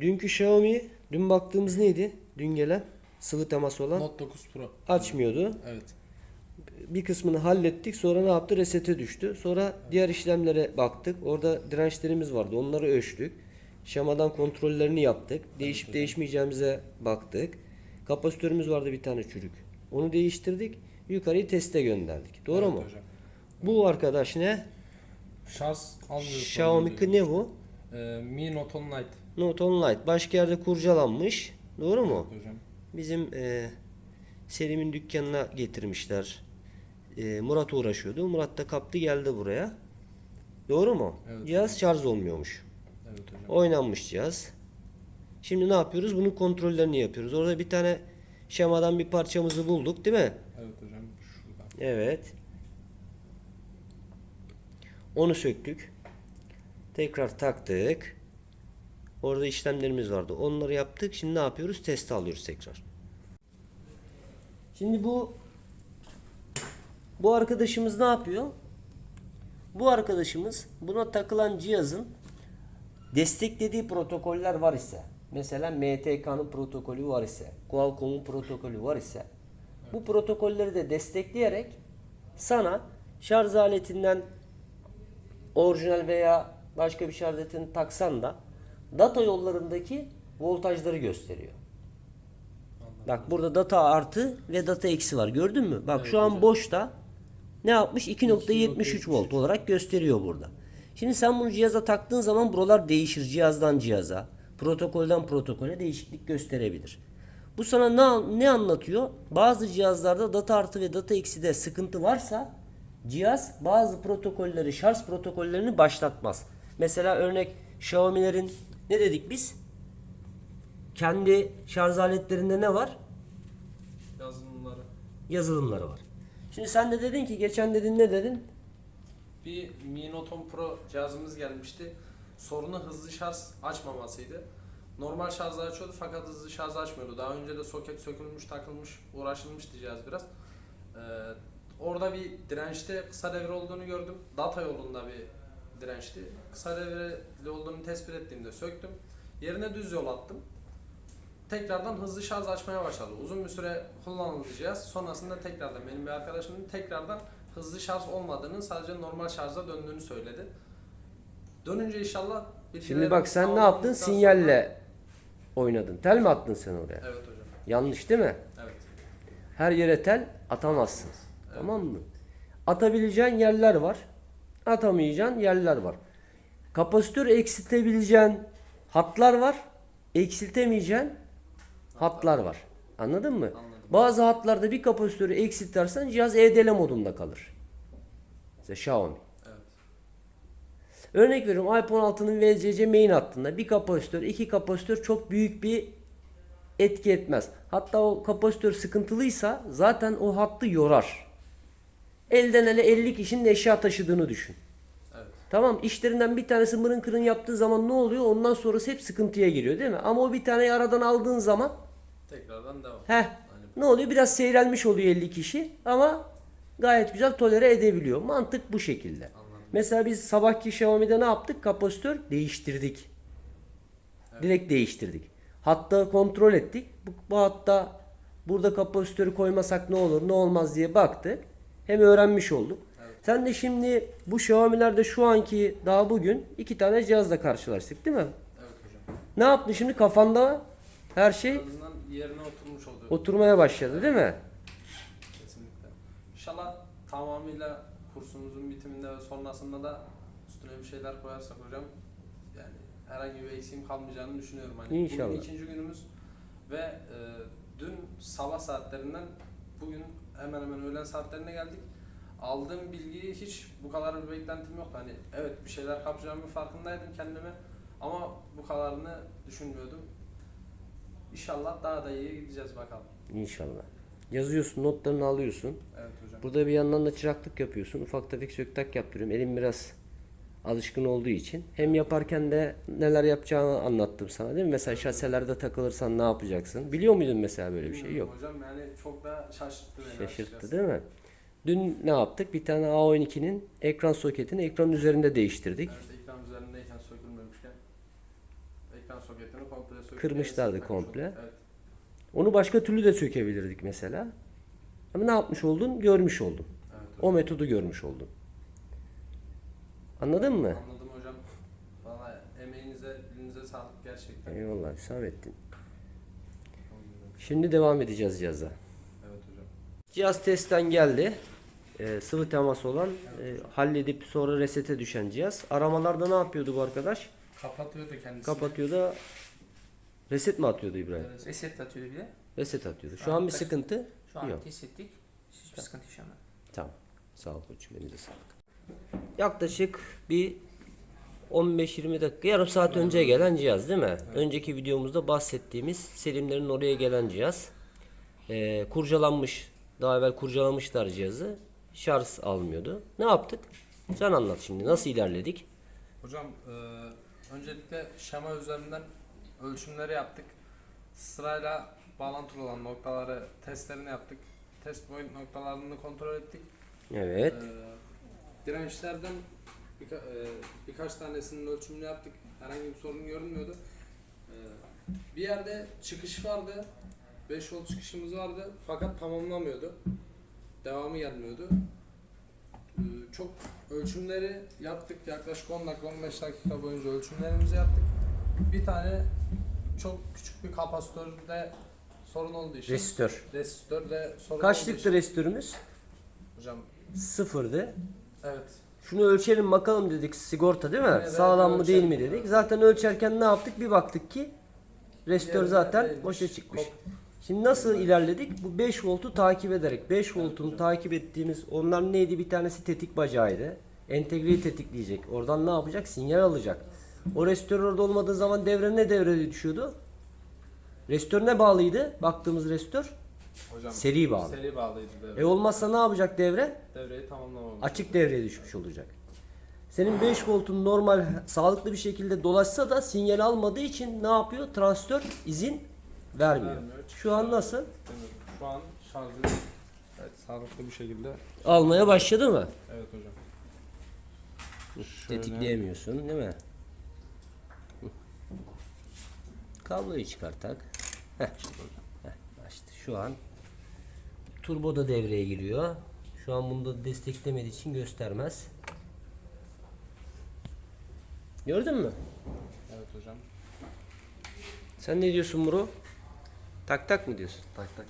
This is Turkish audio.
Dünkü Xiaomi, dün baktığımız neydi? Dün gelen sıvı temas olan Note 9 Pro. açmıyordu. Evet. Bir kısmını hallettik. Sonra ne yaptı? Resete düştü. Sonra diğer işlemlere baktık. Orada dirençlerimiz vardı. Onları ölçtük. Şemadan kontrollerini yaptık. Değişip değişmeyeceğimize baktık. Kapasitörümüz vardı bir tane çürük. Onu değiştirdik. Yukarıyı teste gönderdik. Doğru Evet mu? hocam. Bu arkadaş ne? Şarj almıyor. Xiaomi ne bu? Ee, Mi Note 10 Lite. Note 10 Lite. Başka yerde kurcalanmış. Doğru mu? Evet hocam. Bizim e, Selim'in dükkanına getirmişler. E, Murat uğraşıyordu. Murat da kaptı geldi buraya. Doğru mu? Evet. Cihaz şarj olmuyormuş. Evet hocam. Oynanmış cihaz. Şimdi ne yapıyoruz? Bunun kontrollerini yapıyoruz. Orada bir tane şemadan bir parçamızı bulduk değil mi? Evet hocam. Şuradan. Evet. Onu söktük. Tekrar taktık. Orada işlemlerimiz vardı. Onları yaptık. Şimdi ne yapıyoruz? Testi alıyoruz tekrar. Şimdi bu bu arkadaşımız ne yapıyor? Bu arkadaşımız buna takılan cihazın desteklediği protokoller var ise mesela MTK'nın protokolü var ise Qualcomm'un protokolü var ise bu protokolleri de destekleyerek sana şarj aletinden orijinal veya başka bir şarj aletini taksan da data yollarındaki voltajları gösteriyor. Bak burada data artı ve data eksi var. Gördün mü? Bak Evet şu an hocam. boşta ne yapmış? 2.73 volt olarak gösteriyor burada. Şimdi sen bunu cihaza taktığın zaman buralar değişir cihazdan cihaza. Protokolden protokole değişiklik gösterebilir. Bu sana ne, ne anlatıyor? Bazı cihazlarda data artı ve data ekside sıkıntı varsa cihaz bazı protokolleri, şarj protokollerini başlatmaz. Mesela örnek Xiaomi'lerin ne dedik biz? Kendi şarj aletlerinde ne var? Yazılımları. yazılımları var. Şimdi sen de dedin ki geçen dedin ne dedin? Bir Mi Note 10 Pro cihazımız gelmişti. Sorunu hızlı şarj açmamasıydı. Normal şarjı açıyordu fakat hızlı şarj açmıyordu. Daha önce de soket sökülmüş, takılmış, uğraşılmıştı cihaz biraz. Ee, orada bir dirençte kısa devre olduğunu gördüm. Data yolunda bir dirençti. Kısa devreli olduğunu tespit ettiğimde söktüm. Yerine düz yol attım. Tekrardan hızlı şarj açmaya başladı. Uzun bir süre kullanıldı cihaz. Sonrasında tekrardan benim bir arkadaşımın tekrardan hızlı şarj olmadığını sadece normal şarja döndüğünü söyledi. Dönünce inşallah Şimdi bak sen ne yaptın? Sinyalle oynadın. Tel mi attın sen oraya? Evet hocam. Yanlış değil mi? Evet. Her yere tel atamazsın. Tamam mı? Atabileceğin yerler var. Atamayacağın yerler var. Kapasitör eksiltebileceğin hatlar var. Eksiltemeyeceğin hatlar var. Anladın mı? Anladım. Bazı hatlarda bir kapasitörü eksiltersen cihaz EDL modunda kalır. Mesela Xiaomi. Evet. Örnek veriyorum iPhone 6'nın VCC main hattında bir kapasitör, iki kapasitör çok büyük bir etki etmez. Hatta o kapasitör sıkıntılıysa zaten o hattı yorar. Elden ele 50 kişinin eşya taşıdığını düşün. Evet. Tamam işlerinden bir tanesi mırın kırın yaptığı zaman ne oluyor? Ondan sonrası hep sıkıntıya giriyor değil mi? Ama o bir taneyi aradan aldığın zaman Tekrardan devam. heh Aynen. ne oluyor? Biraz seyrelmiş oluyor 50 kişi ama gayet güzel tolere edebiliyor. Mantık bu şekilde. Anladım. Mesela biz sabahki Xiaomi'de ne yaptık? Kapasitör değiştirdik. Direkt değiştirdik. Hatta kontrol ettik. Bu, bu hatta burada kapasitörü koymasak ne olur ne olmaz diye baktık. Hem öğrenmiş olduk. Sen de şimdi bu Xiaomi'lerde şu anki daha bugün iki tane cihazla karşılaştık değil mi? Evet hocam. Ne yaptın şimdi kafanda her şey En azından yerine oturmuş oluyor. oturmaya başladı değil mi? Kesinlikle. İnşallah tamamıyla kursumuzun bitiminde ve sonrasında da üstüne bir şeyler koyarsak hocam yani herhangi bir eksiğim kalmayacağını düşünüyorum. Hani İnşallah. Bugün ikinci günümüz ve e, dün sabah saatlerinden bugün hemen hemen öğlen saatlerine geldik. Aldığım bilgiyi hiç bu kadar bir beklentim yoktu. Hani evet bir şeyler kapacağımın farkındaydım kendime ama bu kadarını düşünmüyordum. İnşallah daha da iyi gideceğiz bakalım. İnşallah. Yazıyorsun, notlarını alıyorsun. Evet hocam. Burada bir yandan da çıraklık yapıyorsun. Ufak tefek söktak yaptırıyorum. Elim biraz alışkın olduğu için. Hem yaparken de neler yapacağını anlattım sana değil mi? Mesela şaselerde takılırsan ne yapacaksın? Biliyor muydun mesela böyle bir şey? Yok. Hocam yani çok da şaşırttı beni Şaşırttı değil mi? Dün ne yaptık? Bir tane A12'nin ekran soketini ekranın üzerinde değiştirdik. Evet ekran üzerindeyken sökülmemişken ekran soketini komple söküp Kırmışlardı komple. olduk. Evet. Onu başka türlü de sökebilirdik mesela. Ama ne yapmış oldun? Görmüş oldun. Evet, O metodu görmüş oldun. Anladın mı? Anladım hocam. Valla emeğinize, dilinize sağlık gerçekten. Eyvallah Hüsamettin. Şimdi devam edeceğiz cihaza. Evet hocam. Cihaz testten geldi. Ee, sıvı temas olan e, halledip sonra resete düşen cihaz. Aramalarda ne yapıyordu bu arkadaş? Kapatıyordu kendisini. Kapatıyor da reset mi atıyordu İbrahim? Reset atıyordu bir de. Reset atıyordu. Şu an bir sıkıntı Şu an yok. test ettik. Hiçbir sıkıntı yaşamadık. Tamam. Sağ ol koçum. Elinize sağlık. Yaklaşık bir 15-20 dakika, yarım saat önce gelen cihaz değil mi? Önceki videomuzda bahsettiğimiz Selimlerin oraya gelen cihaz. Ee, kurcalanmış, daha evvel kurcalamışlar cihazı. Şarj almıyordu. Ne yaptık? Sen anlat şimdi. Nasıl ilerledik? Hocam e, öncelikle şema üzerinden ölçümleri yaptık. Sırayla bağlantılı olan noktaları testlerini yaptık. Test point noktalarını kontrol ettik. Evet. E, dirençlerden birka- e, birkaç tanesinin ölçümünü yaptık. Herhangi bir sorun görünmüyordu. E, bir yerde çıkış vardı. 5 volt çıkışımız vardı fakat tamamlamıyordu. Devamı gelmiyordu. Ee, çok ölçümleri yaptık. Yaklaşık 10 dakika 15 dakika boyunca ölçümlerimizi yaptık. Bir tane çok küçük bir kapasitörde sorun olduğu için Resistör. resistörde sorun Kaçlıktı için resistörümüz? hocam Sıfırdı. Evet Şunu ölçelim bakalım dedik sigorta değil mi? Evet, Sağlam mı değil mi dedik. Zaten ölçerken ne yaptık? Bir baktık ki restör Yerine zaten değilmiş. boşa çıkmış. Kop- Şimdi nasıl ilerledik? Bu 5 voltu takip ederek 5 voltun takip ettiğimiz onlar neydi? Bir tanesi tetik bacağıydı. Entegreyi tetikleyecek. Oradan ne yapacak? Sinyal alacak. O restör orada olmadığı zaman devre ne devrede düşüyordu? Restör ne bağlıydı? Baktığımız restör hocam seri bağlı. seri bağlıydı devre. E olmazsa ne yapacak devre? Devreyi tamamlamamış. açık devreye düşmüş olacak. Senin 5 voltun normal sağlıklı bir şekilde dolaşsa da sinyal almadığı için ne yapıyor? Transistör izin vermiyor. Vermiyor, Şu an nasıl? Evet, Şu an şarjı evet, sağlıklı bir şekilde. Almaya başladı mı? Evet hocam. Şöyle- Tetikleyemiyorsun değil mi? Kabloyu çıkartak. Heh. Şu an turbo da devreye giriyor. Şu an bunu da desteklemediği için göstermez. Gördün mü? Evet hocam. Sen ne diyorsun Muro? Tak tak mı diyorsun? Tak tak.